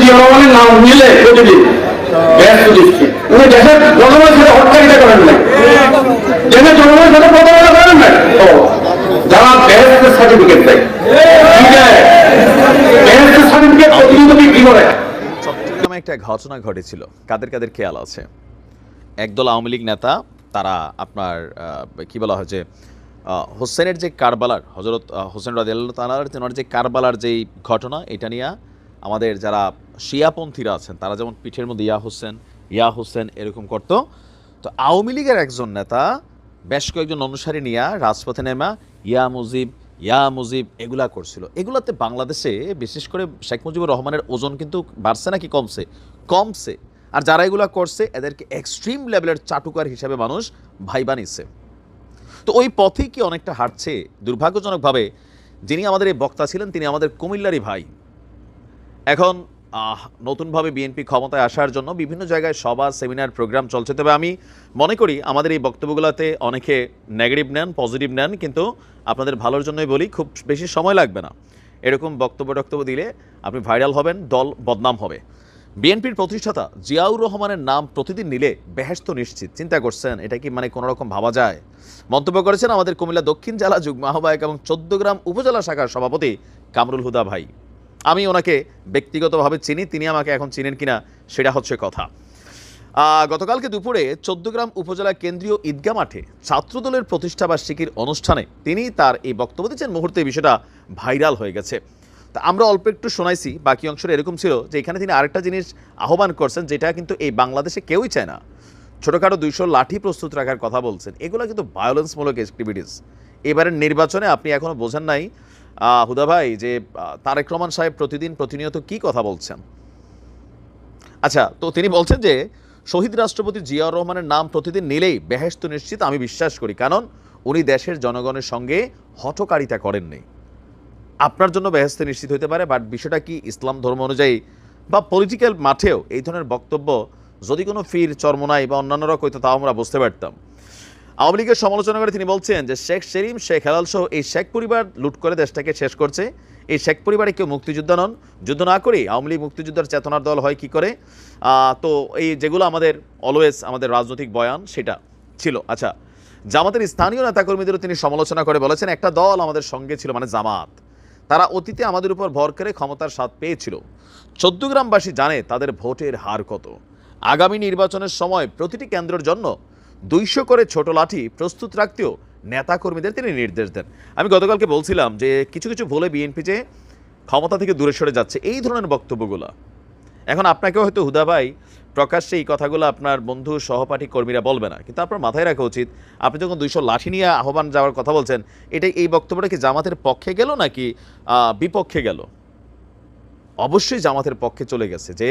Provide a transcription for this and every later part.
জিয়া নাম নিলে প্রতিদিন উনি দেশের জনগণের সাথে করেন নাই। দেশের জনগণের সাথে প্রতারণা করেন তো যারা ব্যস্ত সার্টিফিকেট দেয় সার্টিফিকেট বিক্রি করে? একটা ঘটনা ঘটেছিল। কাদের কাদের খেয়াল আছে? একদল আওয়ামী লীগ নেতা, তারা আপনার কি বলা হয় যে হোসেনের যে কারবালার হজরত হোসেন রাজিয়াল্লাহ তালার যে কারবালার যেই ঘটনা, এটা নিয়ে আমাদের যারা শিয়াপন্থীরা আছেন, তারা যেমন পিঠের মধ্যে ইয়া হোসেন ইয়া হোসেন এরকম করতো। তো আওয়ামী লীগের একজন নেতা, বেশ কয়েকজন অনুসারী নিয়ে রাজপথে নেমা, ইয়া মুজিব ইয়া মুজিব এগুলা করছিল। এগুলাতে বাংলাদেশে বিশেষ করে শেখ মুজিবুর রহমানের ওজন কিন্তু বাড়ছে নাকি কমছে? কমছে। আর যারা এগুলা করছে, এদেরকে এক্সট্রিম লেভেলের চাটুকার হিসাবে মানুষ ভাই বানিয়েছে তো ওই পথেই কি অনেকটা হাঁটছে? দুর্ভাগ্যজনকভাবে যিনি আমাদের এই বক্তা ছিলেন, তিনি আমাদের কুমিল্লারই ভাই। এখন নতুনভাবে বিএনপি ক্ষমতায় আসার জন্য বিভিন্ন জায়গায় সভা, সেমিনার, প্রোগ্রাম চলছে। তবে আমি মনে করি আমাদের এই বক্তব্যগুলোতে অনেকে নেগেটিভ নেন পজিটিভ নেন, কিন্তু আপনাদের ভালোর জন্যই বলি, খুব বেশি সময় লাগবে না। এরকম বক্তব্য টক্তব্য দিলে আপনি ভাইরাল হবেন, দল বদনাম হবে। বিএনপির প্রতিষ্ঠাতা জিয়াউর রহমানের নাম প্রতিদিন নিলে বেহেস্ত নিশ্চিত। চিন্তা করছেন, এটা কি মানে কোনো রকম ভাবা যায়? মন্তব্য করেছেন আমাদের কুমিল্লা দক্ষিণ জেলা যুগ্ম আহ্বায়ক এবং চোদ্দগ্রাম উপজেলা শাখার সভাপতি কামরুল হুদা ভাই। আমি ওনাকে ব্যক্তিগতভাবে চিনি, তিনি আমাকে এখন চিনেন কিনা সেটা হচ্ছে কথা। গতকালকে দুপুরে চোদ্দগ্রাম উপজেলা কেন্দ্রীয় ঈদগাহ মাঠে ছাত্রদলের প্রতিষ্ঠাবার্ষিকীর অনুষ্ঠানে তিনি তার এই বক্তব্য দিচ্ছেন। মুহূর্তে বিষয়টা ভাইরাল হয়ে গেছে। তা আমরা অল্প একটু শোনাইছি, বাকি অংশটা এরকম ছিল যে এখানে তিনি আরেকটা জিনিস আহ্বান করছেন, যেটা কিন্তু এই বাংলাদেশে কেউই চায় না। ছোটোখাটো দুইশো লাঠি প্রস্তুত রাখার কথা বলছেন। এগুলো কিন্তু ভায়োলেন্সমূলক অ্যাক্টিভিটিস এবারের নির্বাচনে আপনি এখনও বোঝেন নাই হুদা ভাই, যে তারেক রহমান সাহেব প্রতিদিন প্রতিনিয়ত কি কথা বলছেন? আচ্ছা তো তিনি বলছেন যে, শহীদ রাষ্ট্রপতি জিয়াউর রহমানের নাম প্রতিদিন নিলেই বেহেস্ত নিশ্চিত, আমি বিশ্বাস করি। কারণ উনি দেশের জনগণের সঙ্গে হঠকারিতা করেননি। আপনার জন্য বেহেস্ত নিশ্চিত হতে পারে, বাট বিষয়টা কি ইসলাম ধর্ম অনুযায়ী বা পলিটিক্যাল মাঠেও এই ধরনের বক্তব্য যদি কোনো ফির, চর্মনাই বা অন্যান্যরা কইতো, তাও আমরা বুঝতে পারতাম। আওয়ামী লীগের সমালোচনা করে তিনি বলছেন যে শেখ সেলিম, শেখ হেলাল সহ এই শেখ পরিবার লুট করে দেশটাকে শেষ করছে। এই শেখ পরিবারে কেউ মুক্তিযোদ্ধা নন। যুদ্ধ না করে আওয়ামী লীগ মুক্তিযোদ্ধার চেতনার দল হয় কি করে? তো এই যেগুলো আমাদের অলওয়েজ আমাদের রাজনৈতিক বয়ান, সেটা ছিল। আচ্ছা জামাতের স্থানীয় নেতাকর্মীদেরও তিনি সমালোচনা করে বলেছেন, একটা দল আমাদের সঙ্গে ছিল মানে জামাত। তারা অতীতে আমাদের উপর ভর করে ক্ষমতার স্বাদ পেয়েছিল। চোদ্দগ্রামবাসী জানে তাদের ভোটের হার কত। আগামী নির্বাচনের সময় প্রতিটি কেন্দ্রের জন্য দুইশো করে ছোট লাঠি প্রস্তুত রাখতেও নেতাকর্মীদের তিনি নির্দেশ দেন। আমি গতকালকে বলছিলাম যে কিছু কিছু ভুলে বিএনপি যে ক্ষমতা থেকে দূরে সরে যাচ্ছে, এই ধরনের বক্তব্যগুলো। এখন আপনাকেও হয়তো হুদা ভাই, প্রকাশ্যে এই কথাগুলো আপনার বন্ধু, সহপাঠী কর্মীরা বলবে না। কিন্তু আপনার মাথায় রাখা উচিত, আপনি যখন দুইশো লাঠি নিয়ে আহ্বান যাওয়ার কথা বলছেন এটাই এই বক্তব্যটা কি জামাতের পক্ষে গেল নাকি বিপক্ষে গেল? অবশ্যই জামাতের পক্ষে চলে গেছে যে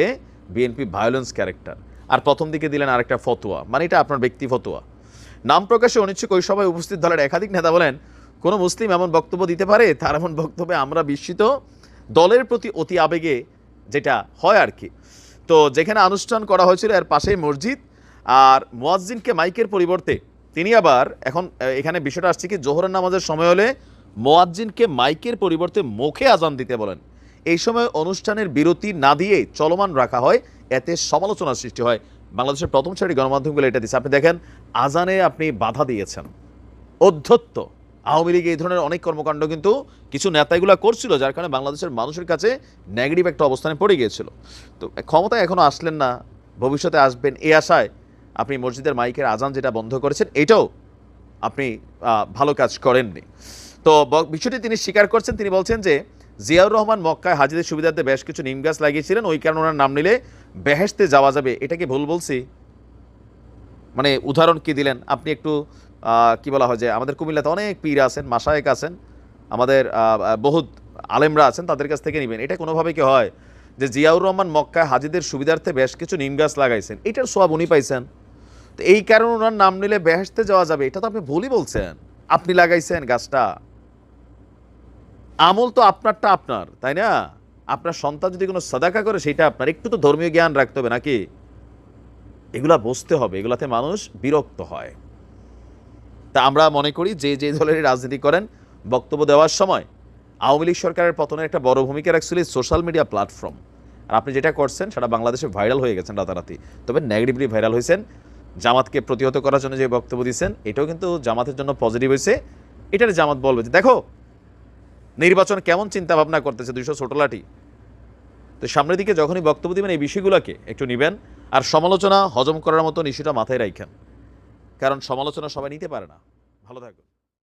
বিএনপি ভায়োলেন্স ক্যারেক্টার আর প্রথম দিকে দিলেন আরেকটা ফতোয়া। মানে এটা আপনার ব্যক্তি ফতোয়া। নাম প্রকাশে অনিচ্ছুক ওই সভায় উপস্থিত দলের একাধিক নেতা বলেন, কোনো মুসলিম এমন বক্তব্য দিতে পারে? তার এমন বক্তব্যে আমরা বিস্মিত। দলের প্রতি অতি আবেগে যেটা হয় আর কি। তো যেখানে অনুষ্ঠান করা হয়েছিল, এর পাশেই মসজিদ। আর মোয়াজ্জিনকে মাইকের পরিবর্তে তিনি আবার এখন এখানে বিষয়টা আসছে কি, জোহরের নামাজের সময় হলে মোয়াজ্জিনকে মাইকের পরিবর্তে মুখে আজান দিতে বলেন। এই সময় অনুষ্ঠানের বিরতি না দিয়ে চলমান রাখা হয়। এতে সমালোচনার সৃষ্টি হয়। বাংলাদেশের প্রথম সারি গণমাধ্যমগুলো এটা দিচ্ছে। আপনি দেখেন, আজানে আপনি বাধা দিয়েছেন। অধ্যত্ত। আওয়ামী লীগ এই ধরনের অনেক কর্মকাণ্ড কিন্তু কিছু নেতা এগুলো করছিল, যার কারণে বাংলাদেশের মানুষের কাছে নেগেটিভ একটা অবস্থানে পড়ে গিয়েছিল। তো ক্ষমতায় এখনও আসলেন না। ভবিষ্যতে আসবেন এই আশায় আপনি মসজিদের মাইকের আজান যেটা বন্ধ করেছেন, এটাও আপনি ভালো কাজ করেননি। তো বিষয়টি তিনি স্বীকার করছেন। তিনি বলছেন যে জিয়াউর রহমান মক্কায় হাজিদের সুবিধার্থে বেশ কিছু নিম গাছ লাগিয়েছিলেন। ওই কারণে ওনার নাম নিলে বেহেস্তে যাওয়া যাবে। এটা কি ভুল বলছি? মানে উদাহরণ কি দিলেন? আপনি একটু কি বলা হয় যে আমাদের কুমিল্লাতে অনেক পীর আছেন মাসায়েক আছেন, আমাদের বহুত আলেমরা আছেন, তাদের কাছ থেকে নেবেন। এটা কোনোভাবে কি হয় যে জিয়াউর রহমান মক্কায় হাজিদের সুবিধার্থে বেশ কিছু নিম গাছ লাগাইছেন? এটার সব উনি পাইছেন। তো এই কারণে ওনার নাম নিলে বেহেস্তে যাওয়া যাবে। এটা তো আপনি ভুলই বলছেন। আপনি লাগাইছেন গাছটা। আমল তো আপনারটা আপনার, তাই না? আপনার সন্তান যদি কোনো সাদাকা করে সেটা আপনার। একটু তো ধর্মীয় জ্ঞান রাখতে হবে নাকি? এগুলা বুঝতে হবে, এগুলাতে মানুষ বিরক্ত হয়। তা আমরা মনে করি যে যে দলের রাজনীতি করেন, বক্তব্য দেওয়ার সময় আওয়ামী লীগ সরকারের পতনের একটা বড় ভূমিকা রাখছিল সোশ্যাল মিডিয়া প্ল্যাটফর্ম আর আপনি যেটা করছেন, সেটা বাংলাদেশে ভাইরাল হয়ে গেছেন রাতারাতি। তবে নেগেটিভলি ভাইরাল হয়েছেন। জামাতকে প্রতিহত করার জন্য যে বক্তব্য দিয়েছেন এটাও কিন্তু জামাতের জন্য পজিটিভ হয়েছে। এটার জামাত বলবে যে, দেখো নির্বাচন কেমন চিন্তা ভাবনা করতেছে দুইশো ছোটলাটি তো সামনের দিকে যখনই বক্তব্য দিবেন এই বিষয়গুলোকে একটু নেবেন আর সমালোচনা হজম করার মতো ইস্যুটা মাথায় রাখেন কারণ সমালোচনা সবাই নিতে পারে না। ভালো থাকুন।